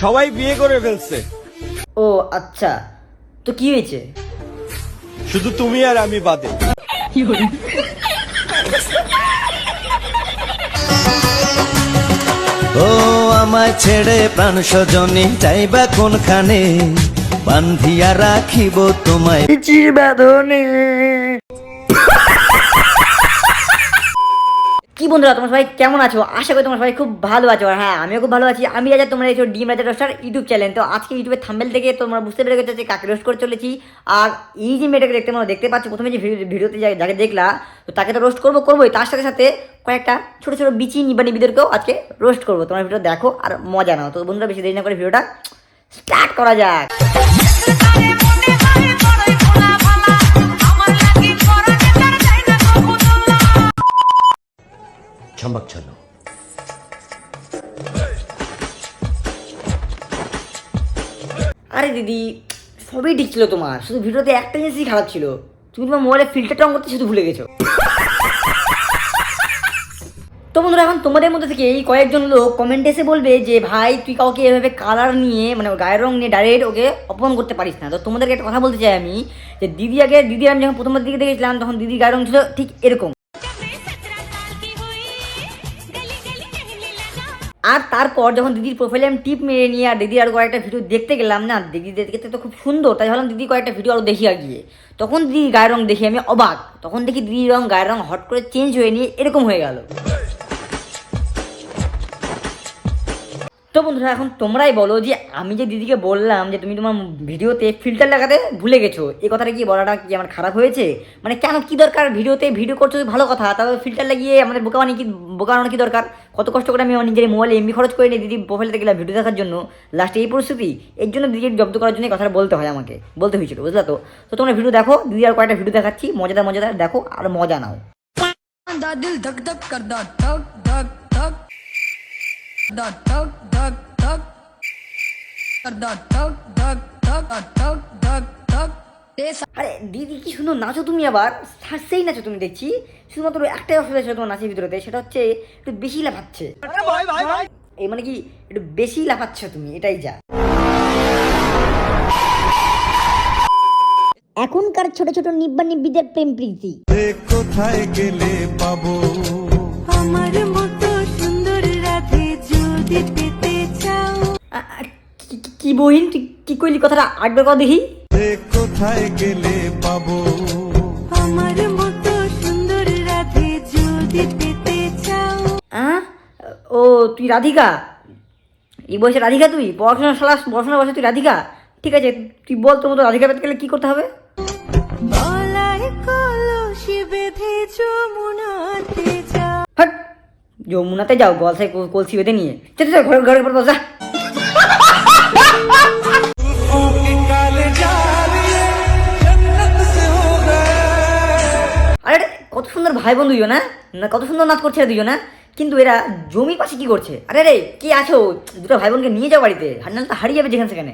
সবাই বিয়ে করে ফেলছে। ও আচ্ছা। তো কি হয়েছে? শুধু তুমি আর আমি বাদে। ও আমায় ছেড়ে প্রাণ স্বজনে যাইবা কোনখানে? বান্ধিয়া রাখিব তোমায়। কি বন্ধুরা, তোমার সবাই কেমন আছো? আশা করি তোমার সবাই খুব ভালো আছো। আর হ্যাঁ আমিও খুব ভালো আছি। আমি রাজা, তোমরা এসো ডিম রাজা রোস্টার ইউটিউব চ্যানেল। তো আজকে ইউটিউবের থাম্বেল থেকে তোমরা বুঝতে পেরে গেছো যে কাকে রোস্ট করে চলেছি। আর এই যে মেয়েটাকে দেখতে পারো, দেখতে পাচ্ছ, প্রথমে যে ভিডিও- ভিডিওতে যাকে দেখলা, তো তাকে তো রোস্ট করব, করবোই। তার সাথে সাথে কয়েকটা ছোটো ছোটো বিচি নিবা নিবিদেরকেও আজকে রোস্ট করব। তোমার ভিডিও দেখো আর মজা নাও। তো বন্ধুরা, বেশি দেরি না করে ভিডিওটা স্টার্ট করা যাক। চলো আরে দিদি, সবই ঠিক ছিল তোমার। শুধু ভিডিওতে একটা জিনিসই খারাপ ছিল। তুমি তোমার মোবাইলে ফিল্টারটা অন করতে শুধু ভুলে গেছো। তো বন্ধুরা, এখন তোমাদের মধ্যে থেকে এই কয়েকজন লোক কমেন্ট এসে বলবে যে, ভাই, তুই কাউকে এভাবে কালার নিয়ে মানে গায়ের রং নিয়ে ডাইরেক্ট ওকে অপমান করতে পারিস না। তো তোমাদেরকে একটা কথা বলতে চাই আমি, যে দিদি আগে, দিদি আমি যখন প্রথমবার দিকে দেখেছিলাম, তখন দিদির গায়ের রং ছিল ঠিক এরকম। আর তারপর যখন দিদির প্রোফাইলে আমি টিপ মেরে নিয়ে আর দিদি আর কয়েকটা ভিডিও দেখতে গেলাম না, দিদি দেখতে তো খুব সুন্দর, তাই ভাবলাম দিদি কয়েকটা ভিডিও আরও দেখি গিয়ে। তখন দিদির গায়ের রং দেখি আমি অবাক, তখন দেখি দিদির রং, গায়ের রং হট করে চেঞ্জ হয়ে নিয়ে এরকম হয়ে গেল। তো বন্ধুরা, এখন তোমরাই বলো যে আমি যে দিদিকে বললাম যে তুমি তোমার ভিডিওতে ফিল্টার লাগাতে ভুলে গেছো এই কথাটা কি বলাটা কি আমার খারাপ হয়েছে? মানে কেন কি দরকার ভিডিওতে? ভিডিও করছ ভালো কথা তারপর ফিল্টার লাগিয়ে আমাদের বোকা মানে কি, বোকা বানানো কি দরকার? কত কষ্ট করে আমি আমার নিজের মোবাইলে এমবি খরচ করে নিই দিদি প্রোফাইলে গেলাম ভিডিও দেখার জন্য। লাস্টে এই পরিস্থিতি, এর জন্য দিদিকে জব্দ করার জন্য কথাটা বলতে হয় আমাকে, বলতে হয়েছিল, বুঝলা তো? তো তোমরা ভিডিও দেখো, দিদি আর কয়েকটা ভিডিও দেখাচ্ছি, মজাদার মজাদার, দেখো আর মজা নাও। দিল ধক ধক কর ধক ধক আরে দিদি কি শুনো নাচো তুমি আবার। সেই নাচো তুমি দেখছি। শুধুমাত্র একটাই অসুবিধা ছিল তোমার নাচের ভিতরে সেটা হচ্ছে একটু বেশি লাফাচ্ছে। এই মানে কি একটু বেশি লাফাচ্ছ তুমি এটাই যা। এখনকার ছোট ছোট নিব্বা নিব্বিদের প্রেম প্রীতি। কোথায় গেলে পাবো? আমার কি- বহিন তুই কি কইলি কথাটা? আটবার কথা দেখি। কোথায় গেলে পাবো? আমার মতো সুন্দর রাধে যদি পেতে চাও। হ্যাঁ ও তুই রাধিকা? এই বয়সে রাধিকা তুই? পড়াশোনা সালা পড়াশোনার বয়সে তুই রাধিকা? ঠিক আছে তুই বল তোর মতো রাধিকা পেতে গেলে কী করতে হবে? গলায় কলসি বেঁধে যমুনাতে যাও। হট! যমুনাতে যাও গলসায় কল- কলসি বেঁধে নিয়ে। চল চল ঘরে ঘরে ঘরে যা সুন্দর ভাই বোন দুজন হ্যাঁ? না কত সুন্দর নাচ করছে দুজন না হ্যাঁ? কিন্তু এরা জমি পাশে কি করছে? আরে রে কি আছো? দুটো ভাই বোনকে নিয়ে যাও বাড়িতে। আর তো হারিয়ে যাবে যেখানে সেখানে।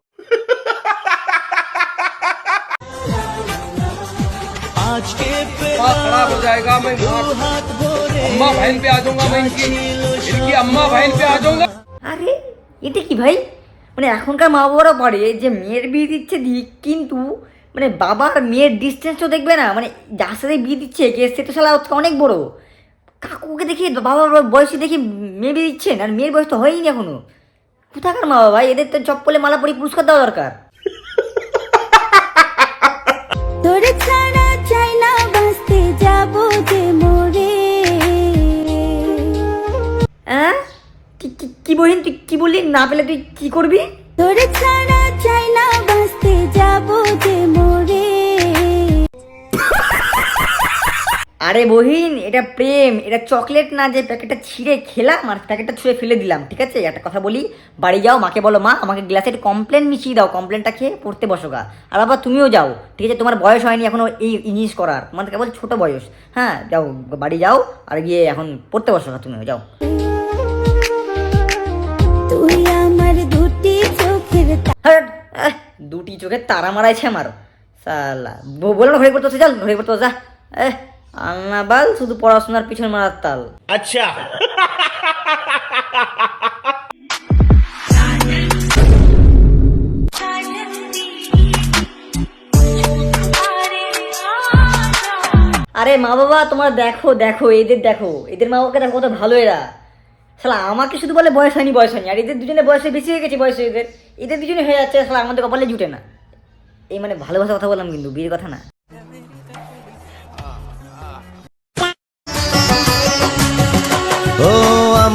আরে এটা কি ভাই? মানে এখনকার মা বাবারা পারে যে মেয়ের বিয়ে দিচ্ছে দিক কিন্তু মানে বাবার মেয়ের ডিস্টেন্সও দেখবে না মানে যার সাথে বিয়ে দিচ্ছে কে সে তো শালা অনেক বড়। কাকুকে দেখি বাবার বয়সে দেখি মেয়ে বিয়ে দিচ্ছেন আর মেয়ের বয়স তো হয়নি এখনও। কোথাকার মা বাবা এদের তো চপ্পলে মালা পরি পুরস্কার দেওয়া দরকার। কি বলিন তুই কি বললি? না পেলে তুই কি করবি? তোর ছাড়া চাই না বাঁচতে যাব যে আরে বহিন এটা প্রেম এটা চকলেট না যে প্যাকেটটা ছিঁড়ে খেলাম আর প্যাকেটটা ছুঁড়ে ফেলে দিলাম ঠিক আছে? একটা কথা বলি বাড়ি যাও মাকে বলো মা আমাকে গ্লাসে একটু কমপ্লেন মিশিয়ে দাও কমপ্লেনটা খেয়ে পড়তে বসো গা। আর বাবা তুমিও যাও ঠিক আছে? তোমার বয়স হয়নি এখনও এই জিনিস করার তোমার কেবল ছোট বয়স। হ্যাঁ যাও বাড়ি যাও আর গিয়ে এখন পড়তে বসো গা তুমিও যাও। দুটি চোখের হ্যাঁ দুটি চোখে তারা মারাইছে আমার সালা। ব- বলো না ঘরে বসে, চল ঘরে বসে, যা। এহ আন্নাবাল শুধু পড়াশোনার পিছনে মারার তাল। আচ্ছা। আরে মা বাবা তোমার দেখো দেখো এদের দেখো। এদের মা বাবাকে দেখো কত ভালো এরা। শালা আমাকে শুধু বলে বয়স হয়নি বয়স হয়নি। আর এদের দুজনে বয়সে বেশি হয়ে গেছে বয়সে এদের। এদের দুজনে হয়ে যাচ্ছে শালা আমাদের কপালে জুটে না। এই মানে ভালোবাসা কথা বললাম কিন্তু বিয়ের কথা না।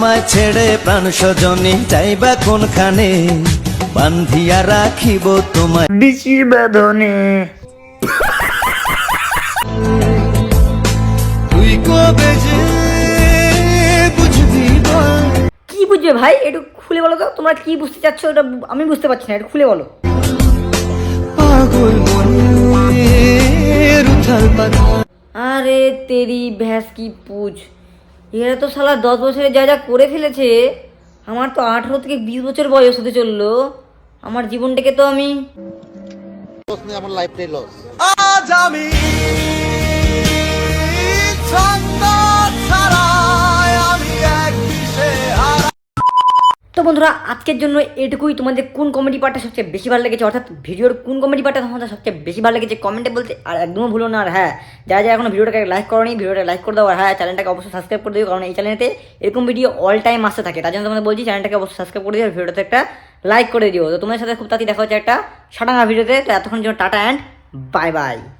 আমায় ছেড়ে প্রাণ সজনী যাইবা কোনখানে? বান্ধিয়া রাখিব তোমায়। বিচির বেদনে। তুই কবে যে বুঝবি কি বুঝবে ভাই? একটু খুলে বলো তো তোমরা কি বুঝতে চাচ্ছ ওটা আমি বুঝতে পারছি না একটু খুলে বলো। পাগল মনে আরে তেরি ভ্যাস কি পুজ। এরা তো সালা দশ বছরে যা যা করে ফেলেছে আমার তো আঠেরো থেকে বিশ বছর বয়স হতে চলল। আমার জীবনটাকে তো আমি আজ আমি বন্ধুরা, আজকের জন্য এটুকুই। তোমাদের কোন কমেডি পার্টটা সবচেয়ে বেশি ভালো লেগেছে? অর্থাৎ ভিডিওর কোন কমেডি পার্টটা তোমাদের সবচেয়ে বেশি ভালো লেগেছে কমেন্টে বলতে আর একদমও ভুলো না। আর হ্যাঁ যারা যারা এখনও ভিডিওটাকে লাইক করোনি ভিডিওটা লাইক করে দাও। আর হ্যাঁ চ্যানেলটাকে অবশ্যই সাবস্ক্রাইব করে দিও, কারণ এই চ্যানেলেতে এরকম ভিডিও অল টাইম আসতে থাকে। তার জন্য তোমাদের বলছি চ্যানেলটাকে অবশ্যই সাবস্ক্রাইব করে দিও আর ভিডিওটাতে একটা লাইক করে দিও। তো তোমাদের সাথে খুব তাড়াতাড়ি দেখা হচ্ছে একটা সাটাঙ্গা ভিডিওতে তো। এতক্ষণ জন্য টাটা অ্যান্ড বাই বাই